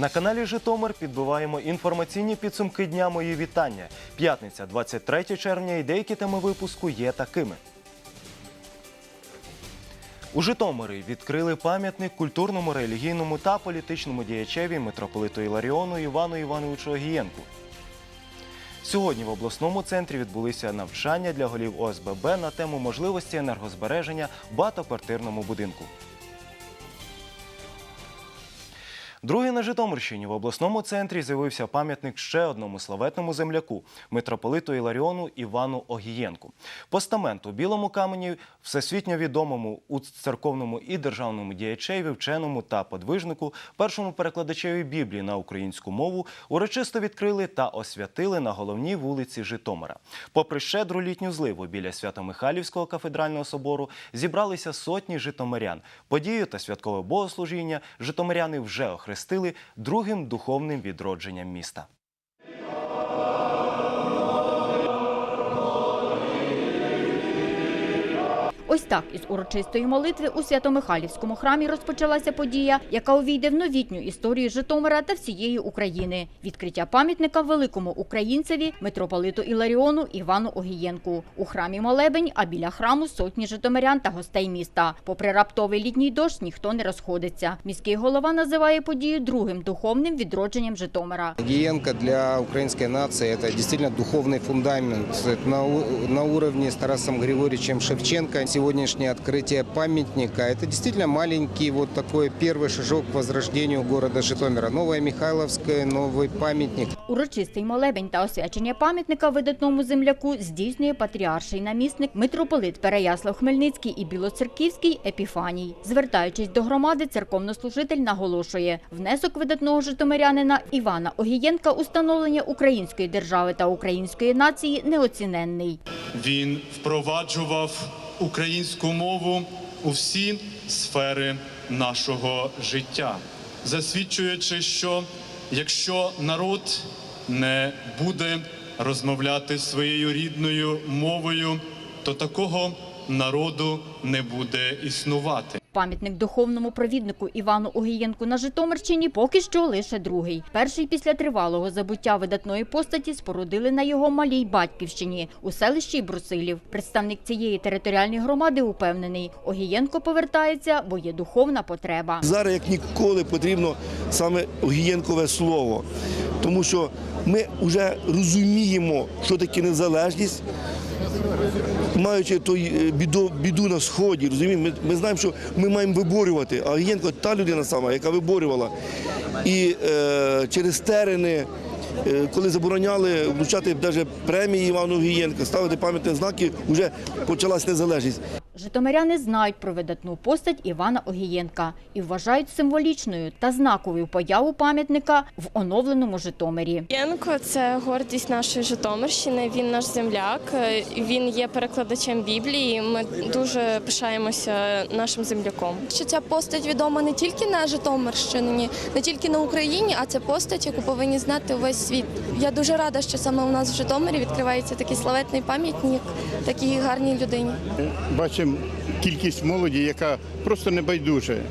На каналі Житомир підбиваємо інформаційні підсумки дня. Мої вітання. П'ятниця, 23 червня, і деякі теми випуску є такими. У Житомирі відкрили пам'ятник культурному, релігійному та політичному діячеві митрополиту Іларіону Івану Івановичу Огієнку. Сьогодні в обласному центрі відбулися навчання для голів ОСББ на тему можливості енергозбереження в багатоквартирному будинку. Другий на Житомирщині в обласному центрі з'явився пам'ятник ще одному славетному земляку митрополиту Іларіону Івану Огієнку. Постамент у білому камені всесвітньо відомому у церковному і державному діячеві, вченому та подвижнику, першому перекладачеві Біблії на українську мову урочисто відкрили та освятили на головній вулиці Житомира. Попри щедру літню зливу біля Свято-Михайлівського кафедрального собору зібралися сотні житомирян. Подію та святкове богослужіння житомиряни вже охрестили другим духовним відродженням міста. Ось так із урочистої молитви у Свято-Михайлівському храмі розпочалася подія, яка увійде в новітню історію Житомира та всієї України. Відкриття пам'ятника великому українцеві митрополиту Іларіону Івану Огієнку. У храмі молебень, а біля храму сотні житомирян та гостей міста. Попри раптовий літній дощ, ніхто не розходиться. Міський голова називає подію другим духовним відродженням Житомира. Гиенко для украинской нации – это действительно духовный фундамент. Это на, у- на уровне с Тарасом Григорьевичем Шевченко. Сегодняшнее открытие памятника – это действительно маленький вот такой первый шажок к возрождению города Житомира. Новая Михайловская, новый памятник. Урочистий молебень та освячення пам'ятника видатному земляку здійснює патріарший намісник митрополит Переяслав Хмельницький і Білоцерківський Епіфаній. Звертаючись до громади, церковнослужитель наголошує, внесок видатного житомирянина Івана Огієнка у становлення української держави та української нації неоціненний. Він впроваджував українську мову у всі сфери нашого життя, засвідчуючи, що якщо народ не буде розмовляти своєю рідною мовою, то такого народу не буде існувати. Пам'ятник духовному провіднику Івану Огієнку на Житомирщині поки що лише другий. Перший після тривалого забуття видатної постаті спорудили на його малій батьківщині у селищі Брусилів. Представник цієї територіальної громади упевнений, Огієнко повертається, бо є духовна потреба. Зараз як ніколи потрібно саме огієнкове слово, тому що ми вже розуміємо, що таке незалежність, маючи той е, біду, біду на сході, розуміємо, ми, ми знаємо, що ми маємо виборювати. А Гієнко та людина сама, яка виборювала. І е, через терени. е, Коли забороняли вручати навіть премії Івану Гієнко, ставити пам'ятні знаки, вже почалась незалежність. Житомиряни знають про видатну постать Івана Огієнка і вважають символічною та знаковою появу пам'ятника в оновленому Житомирі. Янко це гордість нашої Житомирщини. Він наш земляк. е, Він є перекладачем Біблії. Ми дуже пишаємося нашим земляком. що ця постать відома не тільки на Житомирщині, не тільки на Україні, а це постать, яку повинні знати увесь світ. Я дуже рада, що саме у нас в Житомирі відкривається такий славетний пам'ятник такій гарній людині. бачимо кількість молоді, яка просто не байдуже.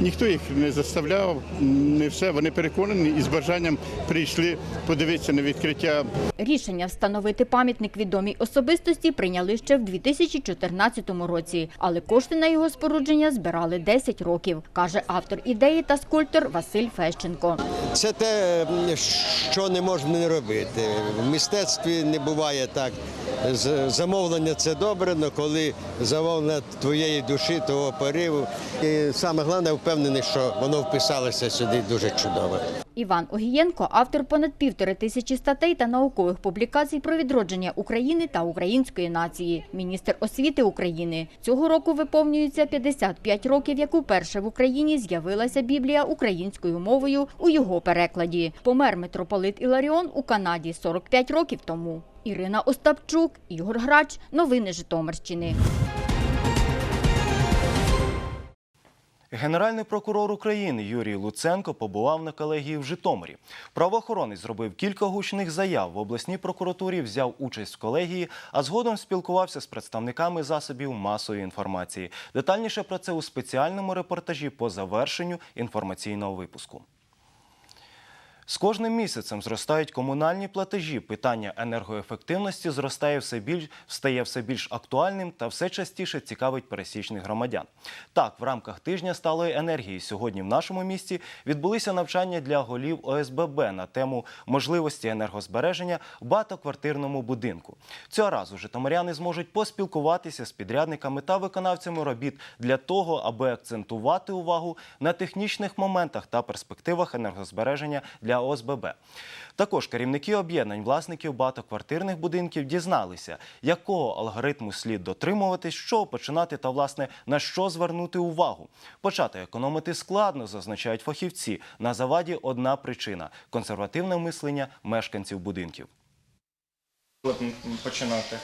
Ніхто їх не заставляв, не все. Вони переконані і з бажанням прийшли подивитися на відкриття Рішення встановити пам'ятник відомій особистості прийняли ще в 2014 році, але кошти на його спорудження збирали 10 років, каже автор ідеї та скульптор Василь Фещенко. Це те, що не можна не робити. В мистецтві не буває так. Замовлення це добре, але коли замовлення твоєї душі, того пориву. І саме головне, впевнений, що воно вписалося сюди дуже чудово. Іван Огієнко – автор понад півтори тисячі статей та наукових публікацій про відродження України та української нації. Міністр освіти України. Цього року виповнюється 55 років, як уперше в Україні з'явилася Біблія українською мовою у його перекладі. Помер митрополит Іларіон у Канаді 45 років тому. Ірина Остапчук, Ігор Грач. Новини Житомирщини. Генеральний прокурор України Юрій Луценко побував на колегії в Житомирі. Правоохоронець зробив кілька гучних заяв в обласній прокуратурі, взяв участь в колегії, а згодом спілкувався з представниками засобів масової інформації. Детальніше про це у спеціальному репортажі по завершенню інформаційного випуску. З кожним місяцем зростають комунальні платежі. Питання енергоефективності зростає все більш стає все більш актуальним та все частіше цікавить пересічних громадян. Так, в рамках тижня сталої енергії сьогодні в нашому місті відбулися навчання для голів ОСББ на тему можливості енергозбереження в багатоквартирному будинку. Цього разу житомиряни зможуть поспілкуватися з підрядниками та виконавцями робіт для того, аби акцентувати увагу на технічних моментах та перспективах енергозбереження для ОСББ. Також керівники об'єднань власників багатоквартирних будинків дізналися, якого алгоритму слід дотримуватись, що починати та власне на що звернути увагу. Почати економити складно, зазначають фахівці. На заваді одна причина консервативне мислення мешканців будинків. Починати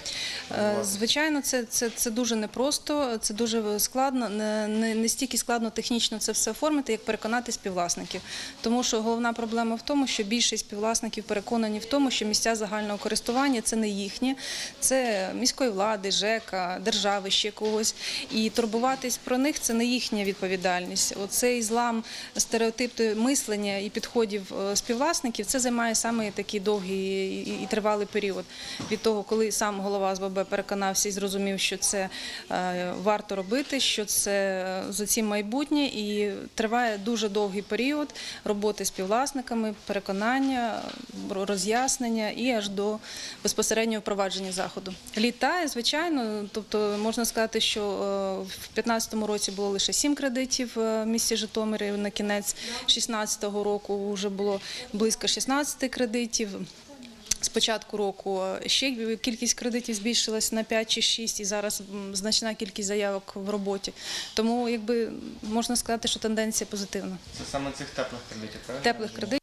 Е, Звичайно, це, це, це дуже непросто, це дуже складно, не, не, не стільки складно технічно це все оформити, як переконати співвласників. Тому що головна проблема в тому, що більшість співвласників переконані в тому, що місця загального користування це не їхні, це міської влади, ЖЕКа, держави, ще когось. І турбуватись про них це не їхня відповідальність. Оцей злам стереотипу мислення і підходів е, співвласників це займає саме такий довгий і- і тривалий період від того, коли сам голова ОСББ переконався і зрозумів, що це е, варто робити, що це е, за цим майбутнє, і триває дуже довгий період роботи з співвласниками, переконання, роз'яснення і аж до безпосереднього впровадження заходу. Літає, звичайно, тобто можна сказати, що е, в 2015 році було лише 7 кредитів в місті Житомирі. На кінець 2016 року вже було близько 16 кредитів. З початку року ще кількість кредитів збільшилась на 5 чи 6, і зараз значна кількість заявок в роботі. Тому, якби можна сказати, що тенденція позитивна. це саме цих теплих кредитів. правильно? Теплих кредитів.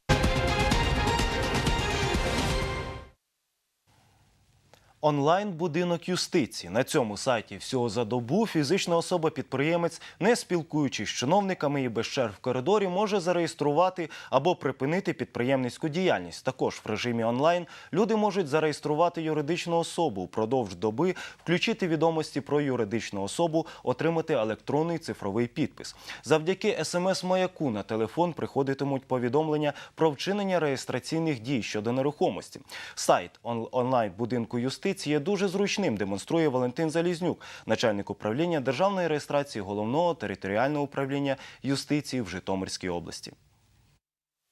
Онлайн-будинок юстиції. На цьому сайті всього за добу фізична особа-підприємець, не спілкуючись з чиновниками і без черг в коридорі, може зареєструвати або припинити підприємницьку діяльність. Також в режимі онлайн люди можуть зареєструвати юридичну особу впродовж доби, включити відомості про юридичну особу, отримати електронний цифровий підпис. Завдяки смс-маяку на телефон приходитимуть повідомлення про вчинення реєстраційних дій щодо нерухомості. Сайт онлайн-будинку юстиції є дуже зручним, демонструє Валентин Залізнюк, начальник управління державної реєстрації головного територіального управління юстиції в Житомирській області.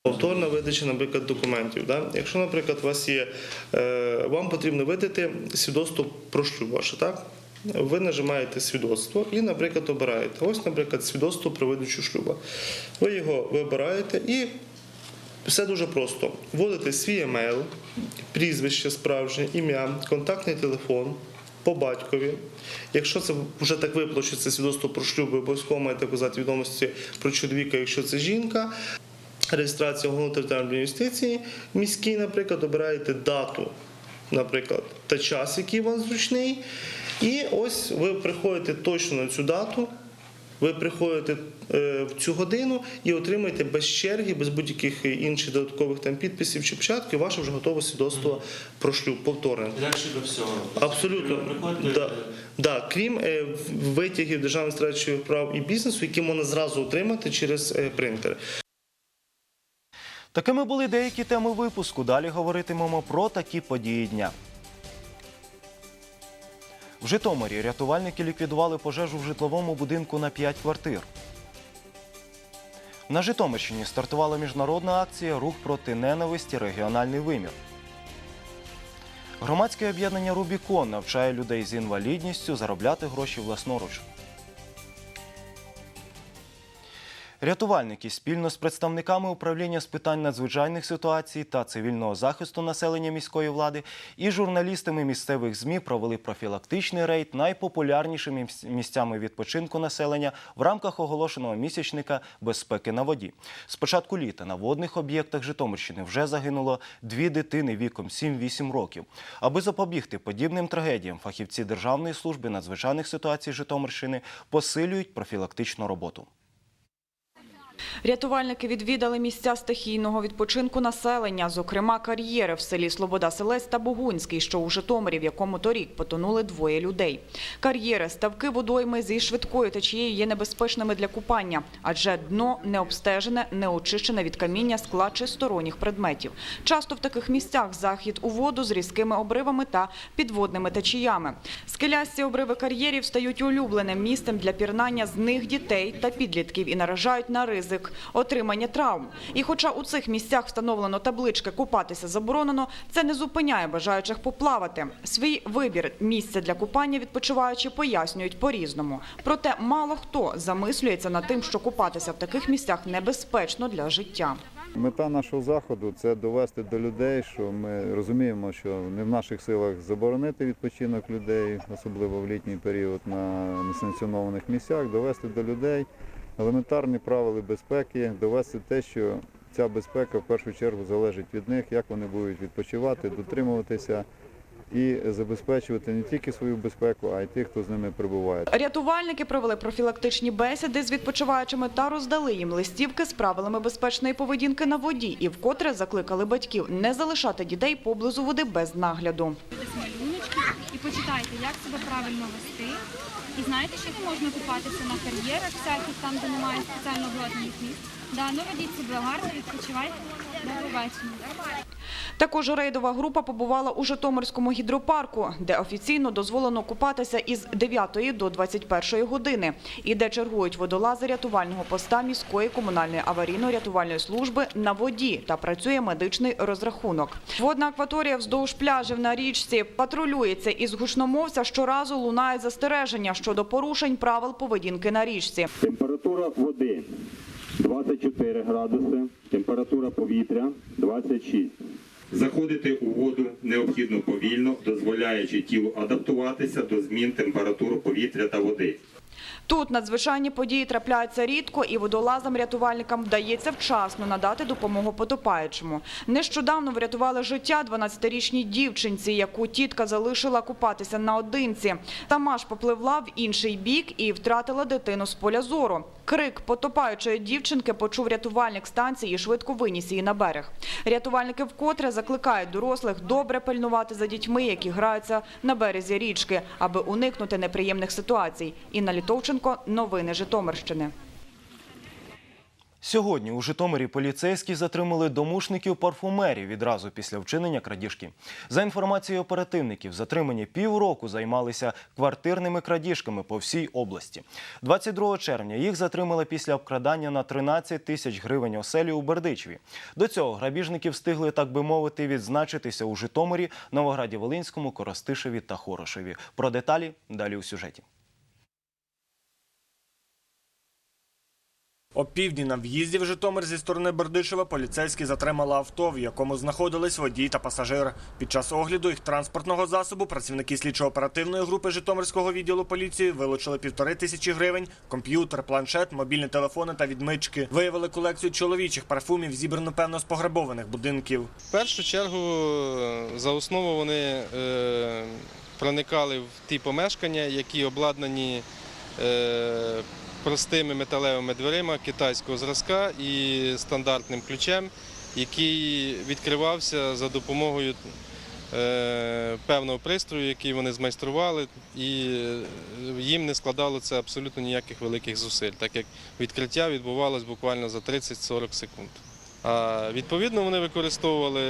Повторна видача, наприклад, документів. Да? Якщо, наприклад, у вас є, е, вам потрібно видати свідоцтво про шлюб ваше, так? Ви нажимаєте свідоцтво і, наприклад, обираєте. Ось, наприклад, свідоцтво про видачу шлюба. Ви його вибираєте і все дуже просто. Вводите свій емейл, прізвище справжнє, ім'я, контактний телефон. По батькові. Якщо це вже так випло, що це свідоцтво про шлюб, ви обов'язково маєте вказати відомості про чоловіка, якщо це жінка. Реєстрація головного територіальної юстиції міській, наприклад, обираєте дату, наприклад, та час, який вам зручний. І ось ви приходите точно на цю дату. Ви приходите е, в цю годину і отримаєте без черги, без будь-яких інших додаткових там підписів чи початків, ваше вже готове свідоцтво про шлюб повторне. Легше до всього. Абсолютно. Да. Да. Крім е, витягів державної реєстрації прав і бізнесу, які можна зразу отримати через е, принтер. Такими були деякі теми випуску. Далі говоритимемо про такі події дня. В Житомирі рятувальники ліквідували пожежу в житловому будинку на 5 квартир. На Житомирщині стартувала міжнародна акція Рух проти ненависті регіональний вимір. Громадське об'єднання Рубікон навчає людей з інвалідністю заробляти гроші власноруч. Рятувальники спільно з представниками управління з питань надзвичайних ситуацій та цивільного захисту населення міської влади і журналістами місцевих ЗМІ провели профілактичний рейд найпопулярнішими місцями відпочинку населення в рамках оголошеного місячника безпеки на воді. З початку літа на водних об'єктах Житомирщини вже загинуло дві дитини віком 7-8 років. Аби запобігти подібним трагедіям, фахівці Державної служби надзвичайних ситуацій Житомирщини посилюють профілактичну роботу. Рятувальники відвідали місця стихійного відпочинку населення, зокрема кар'єри в селі Слобода Селець та Богунський, що у Житомирі, в якому торік потонули двоє людей. Кар'єри, ставки водойми зі швидкою течією є небезпечними для купання, адже дно не обстежене, не очищене від каміння, скла чи сторонніх предметів. Часто в таких місцях захід у воду з різкими обривами та підводними течіями. Скелясті обриви кар'єрів стають улюбленим місцем для пірнання з них дітей та підлітків і наражають на ризик отримання травм. І хоча у цих місцях встановлено таблички «Купатися заборонено», це не зупиняє бажаючих поплавати. Свій вибір місця для купання відпочиваючі пояснюють по-різному. Проте мало хто замислюється над тим, що купатися в таких місцях небезпечно для життя. Мета нашого заходу це довести до людей, що ми розуміємо, що не в наших силах заборонити відпочинок людей, особливо в літній період на несанкціонованих місцях, довести до людей елементарні правила безпеки, довести те, що ця безпека в першу чергу залежить від них, як вони будуть відпочивати, дотримуватися і забезпечувати не тільки свою безпеку, а й тих, хто з ними перебуває. Рятувальники провели профілактичні бесіди з відпочиваючими та роздали їм листівки з правилами безпечної поведінки на воді і вкотре закликали батьків не залишати дітей поблизу води без нагляду. малюночки і почитайте, як себе правильно вести. І знаєте, що не можна купатися на кар'єрах всяких, там, де немає спеціально обладнаних місць. Да, ну ведіть себе гарно, відпочивайте. Також рейдова група побувала у Житомирському гідропарку, де офіційно дозволено купатися із 9 до 21 години і де чергують водолази рятувального поста міської комунальної аварійно-рятувальної служби на воді та працює медичний розрахунок. Водна акваторія вздовж пляжів на річці патрулюється із гучномовця щоразу лунають застереження щодо порушень правил поведінки на річці. Температура води 24 градуси, температура повітря 26. Заходити у воду необхідно повільно, дозволяючи тілу адаптуватися до змін температури повітря та води. Тут надзвичайні події трапляються рідко, і водолазам-рятувальникам вдається вчасно надати допомогу потопаючому. Нещодавно врятували життя 12-річній дівчинці, яку тітка залишила купатися наодинці. Сама ж попливла в інший бік і втратила дитину з поля зору. Крик потопаючої дівчинки почув рятувальник станції і швидко виніс її на берег. Рятувальники вкотре закликають дорослих добре пильнувати за дітьми, які граються на березі річки, аби уникнути неприємних ситуацій. Інна Літовченко, новини Житомирщини. Сьогодні у Житомирі поліцейські затримали домушників парфумерів відразу після вчинення крадіжки. За інформацією оперативників, затримані півроку займалися квартирними крадіжками по всій області. 22 червня їх затримали після обкрадання на 13 тисяч гривень оселі у Бердичеві. До цього грабіжники встигли, так би мовити, відзначитися у Житомирі, Новограді Волинському, Коростишеві та Хорошеві. Про деталі далі у сюжеті. О півдні на в'їзді в Житомир зі сторони Бердичева поліцейські затримали авто, в якому знаходились водій та пасажир. Під час огляду їх транспортного засобу працівники слідчо-оперативної групи Житомирського відділу поліції вилучили півтори тисячі гривень, комп'ютер, планшет, мобільні телефони та відмички. Виявили колекцію чоловічих парфумів, зібрану певно з пограбованих будинків. В першу чергу е, за основу вони е, проникали в ті помешкання, які обладнані е, простими металевими дверима китайського зразка і стандартним ключем, який відкривався за допомогою е, певного пристрою, який вони змайстрували, і їм не складало це абсолютно ніяких великих зусиль, так як відкриття відбувалося буквально за 30-40 секунд. А відповідно вони використовували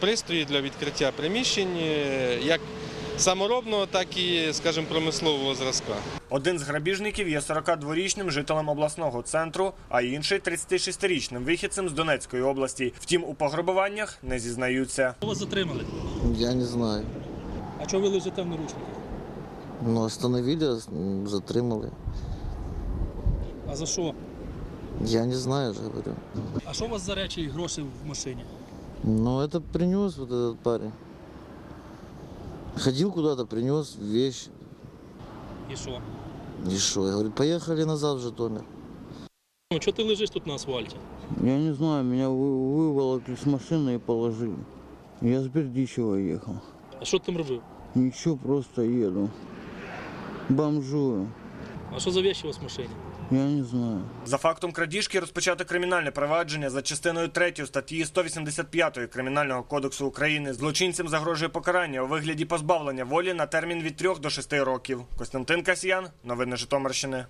пристрої для відкриття приміщень е, як саморобного, так і, скажімо, промислового зразка. Один з грабіжників є 42-річним жителем обласного центру, а інший 36-річним вихідцем з Донецької області. Втім, у пограбуваннях не зізнаються. Вас затримали. Я не знаю. А чого ви лежите в наручниках? Ну, остановили, затримали. А за що? Я не знаю, же говорю. А що у вас за речі і гроші в машині? Ну, это принес вот этот парень. Ходил куда-то, принес вещь. І що? И что? Я говорю, поехали назад в Житомир. Ну, чого ти лежиш тут на асфальті? Я не знаю, меня вы- выволокли с машины и положили. Я с Бердичева ехал. А що ти там робив? Ничего, просто еду. Бомжую. А що за вещи у вас в машині? Я не знаю. За фактом крадіжки розпочато кримінальне провадження за частиною 3 статті 185 Кримінального кодексу України. Злочинцям загрожує покарання у вигляді позбавлення волі на термін від 3 до 6 років. Костянтин Касьян, новини Житомирщини.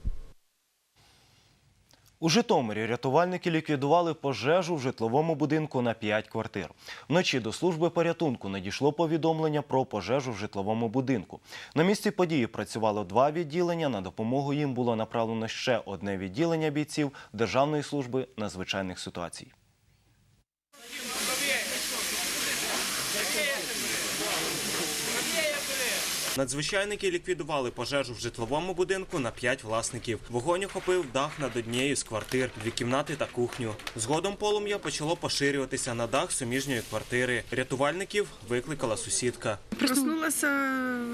У Житомирі рятувальники ліквідували пожежу в житловому будинку на 5 квартир. Вночі до служби порятунку надійшло повідомлення про пожежу в житловому будинку. На місці події працювало два відділення. На допомогу їм було направлено ще одне відділення бійців Державної служби надзвичайних ситуацій. Надзвичайники ліквідували пожежу в житловому будинку на п'ять власників. Вогонь охопив дах над однією з квартир, дві кімнати та кухню. Згодом полум'я почало поширюватися на дах суміжньої квартири. Рятувальників викликала сусідка. Проснулася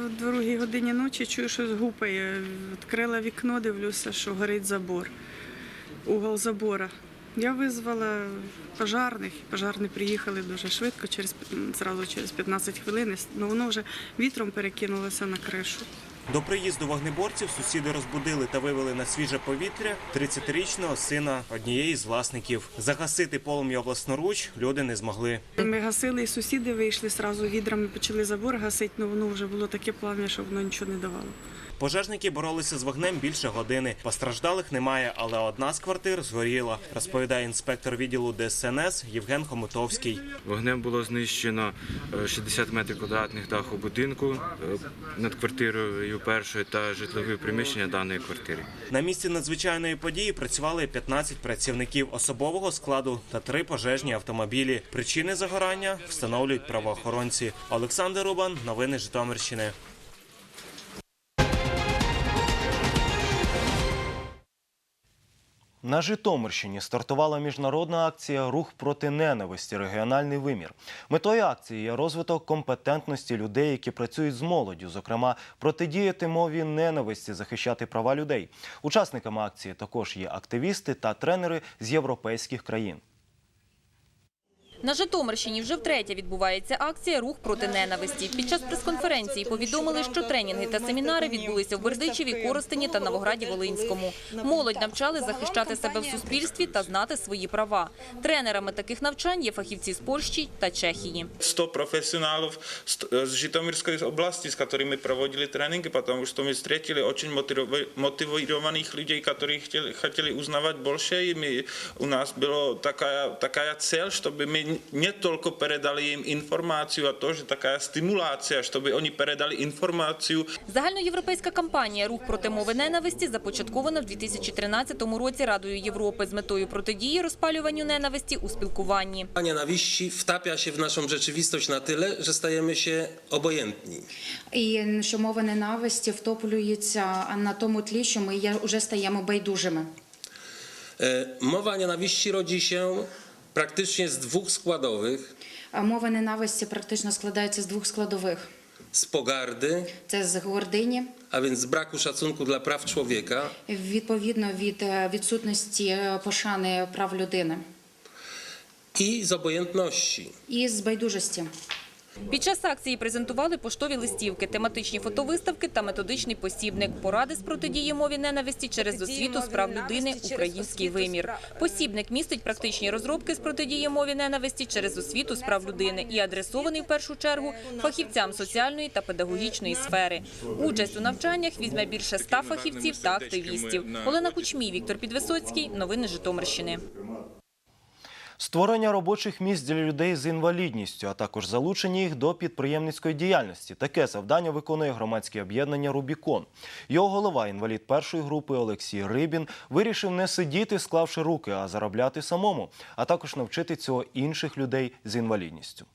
в другій годині ночі, чую, щось гупає. Відкрила вікно, дивлюся, що горить забор. Угол забора. Я визвала пожарних. Пожарні приїхали дуже швидко, через зразу через 15 хвилин. Ну воно вже вітром перекинулося на кришу. До приїзду вогнеборців сусіди розбудили та вивели на свіже повітря 30-річного сина однієї з власників. Загасити полум'я власноруч люди не змогли. Ми гасили, і сусіди вийшли зразу відрами, почали забор гасити, але воно вже було таке плам'я, що воно нічого не давало. Пожежники боролися з вогнем більше години. Постраждалих немає, але одна з квартир згоріла, розповідає інспектор відділу ДСНС Євген Хомутовський. Вогнем було знищено е, 60 метрів квадратних даху будинку е, над квартирою першої та житлові приміщення даної квартири. На місці надзвичайної події працювали 15 працівників особового складу та три пожежні автомобілі. Причини загорання встановлюють правоохоронці. Олександр Рубан, новини Житомирщини. На Житомирщині стартувала міжнародна акція Рух проти ненависті. Регіональний вимір. Метою акції є розвиток компетентності людей, які працюють з молоддю, зокрема протидіяти мові ненависті, захищати права людей. Учасниками акції також є активісти та тренери з європейських країн. На Житомирщині вже втретє відбувається акція «Рух проти ненависті». Під час прес-конференції повідомили, що тренінги та семінари відбулися в Бердичеві, Коростені та Новограді-Волинському. Молодь навчали захищати себе в суспільстві та знати свої права. Тренерами таких навчань є фахівці з Польщі та Чехії. 100 профеsionálov z- z Žitomírskej oblasti, s ktorými provodili tréninky, потому что мы встретили очень мотиво- мотивированных людей, которые хотели, хотели узнавать больше. И мы, у нас была такая, такая цель, чтобы мы не только передали им информацию, а тоже такая стимуляция, чтобы они передали информацию Загальноєвропейська кампанія «Рух проти мови ненависті» започаткована в 2013 році Радою Європи з метою протидії розпалюванню ненависті у спілкуванні. Nienawiści wtapia się w naszą rzeczywistość na tyle, że stajemy się obojętni. І що мова ненависті втоплюється на тому тлі, що ми вже стаємо байдужими. E, Mowa nienawiści rodzi się praktycznie z dwóch składowych. А Мова ненависті практично складається з двох складових: Z pogardy, це з гордині, a więc z braku szacunku dla praw człowieka відповідно від е, відсутності е, пошани прав людини i z obojętności. і з байдужості. Під час акції презентували поштові листівки, тематичні фотовиставки та методичний посібник «Поради з протидії мові ненависті через освіту з прав людини. Український вимір». Посібник містить практичні розробки з протидії мові ненависті через освіту з прав людини і адресований в першу чергу фахівцям соціальної та педагогічної сфери. Участь у навчаннях візьме більше ста фахівців та активістів. Олена Кучмій, Віктор Підвисоцький. Новини Житомирщини. Створення робочих місць для людей з інвалідністю, а також залучення їх до підприємницької діяльності. Таке завдання виконує громадське об'єднання Рубікон. Його голова, інвалід першої групи Олексій Рибін, вирішив не сидіти, склавши руки, а заробляти самому, а також навчити цього інших людей з інвалідністю.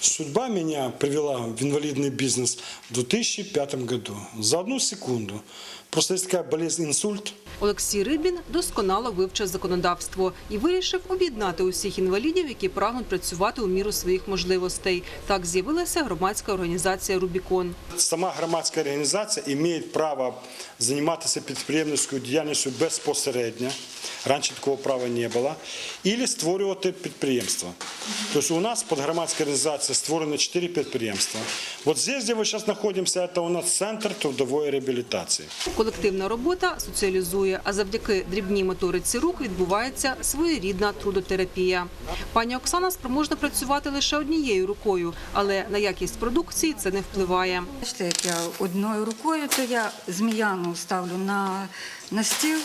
Судьба меня привела в инвалидный бизнес в 2005 году. За одну секунду. Просто есть такая болезнь инсульт. Олексій Рибін досконало вивчив законодавство і вирішив об'єднати усіх інвалідів, які прагнуть працювати у міру своїх можливостей. Так з'явилася громадська організація Рубікон. Сама громадська організація має право займатися підприємницькою діяльністю безпосередньо. Раніше такого права не було. Або створювати підприємства. Тобто у нас під громадською організацією створено 4 підприємства. Вот здесь, де ми зараз знаходимося, це у нас центр трудової реабілітації. Колективна робота соціалізує, а завдяки дрібній моториці рук відбувається своєрідна трудотерапія. Пані Оксана спроможна працювати лише однією рукою, але на якість продукції це не впливає. Бачите, як я одною рукою, то я зміяну ставлю на, на стіл,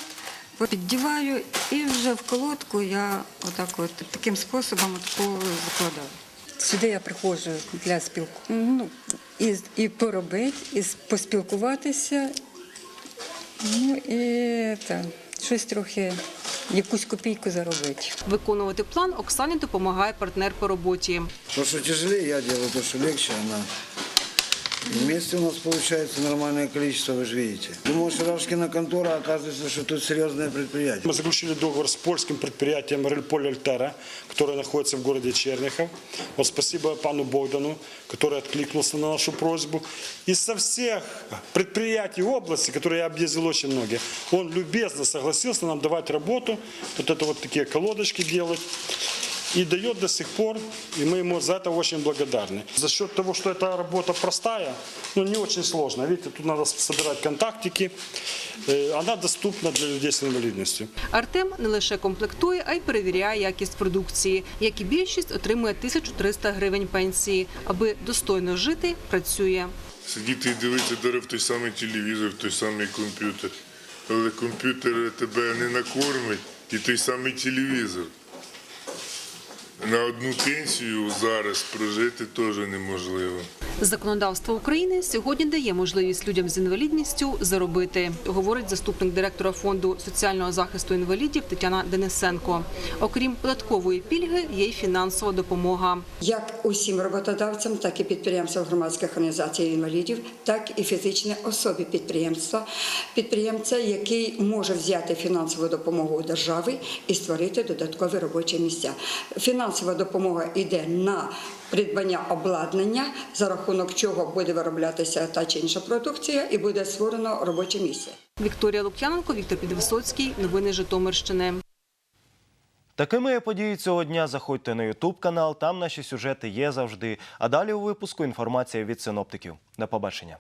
піддіваю і вже в колодку я отак от таким способом отаку закладаю. Сюди я приходжу для спілку, ну, і, і поробити, і поспілкуватися, ну і так, щось трохи, якусь копійку заробити. Виконувати план Оксані допомагає партнер по роботі. То, что тяжелее, я делаю, то, что легче, она. Вместе у нас получается нормальное количество, вы же видите. Думал, что Рашкина контора, а оказывается, что тут серьезное предприятие. Мы заключили договор с польским предприятием Рельполь Альтера, которое находится в городе Черняхов. Вот спасибо пану Богдану, который откликнулся на нашу просьбу. И со всех предприятий области, которые я объездил очень многие, он любезно согласился нам давать работу, вот это вот такие колодочки делать. И дает до сих пор, и мы ему за это очень благодарны. За счет того, что эта работа простая, ну не очень сложная. Видите, тут надо собирать контактики. Э, Она доступна для людей с инвалидностью. Артем не лише комплектує, а й перевіряє якість продукції. Як і більшість, отримує 1300 гривень пенсії. Аби достойно жити, працює. Сидіти і дивитися даже в той самий телевізор, в той самий комп'ютер. Але комп'ютер тебе не накормить і той самий телевізор. На одну пенсію зараз прожити теж неможливо. Законодавство України сьогодні дає можливість людям з інвалідністю заробити, говорить заступник директора фонду соціального захисту інвалідів Тетяна Денисенко. Окрім податкової пільги, є й фінансова допомога. Як усім роботодавцям, так і підприємцям громадських організацій інвалідів, так і фізичні особи підприємства, підприємця, який може взяти фінансову допомогу у держави і створити додаткові робочі місця. Фінансова допомога йде на придбання обладнання, за рахунок чого буде вироблятися та чи інша продукція, і буде створено робоче місце. Вікторія Лук'яненко, Віктор Підвисоцький. Новини Житомирщини. Такими є події цього дня. Заходьте на Ютуб канал, там наші сюжети є завжди. А далі у випуску інформація від синоптиків. До побачення.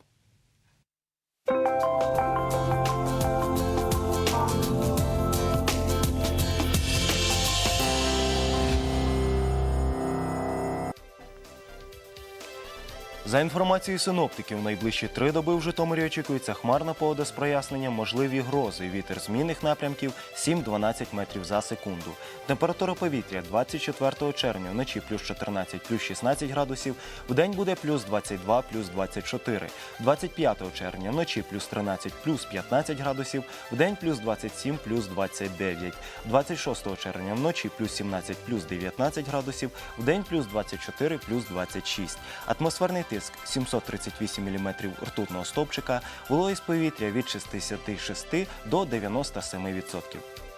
За інформацією синоптиків, найближчі три доби в Житомирі очікується хмарна погода з проясненням, можливі грози. Вітер змінних напрямків 7-12 метрів за секунду. Температура повітря 24 червня вночі плюс 14, плюс 16 градусів, вдень буде плюс 22, плюс 24. 25 червня вночі плюс 13, плюс 15 градусів, вдень плюс 27, плюс 29. 26 червня вночі плюс 17, плюс 19 градусів, вдень плюс 24, плюс 26. Атмосферний тиск 738 мм ртутного стовпчика, вологість повітря від 66 до 97%.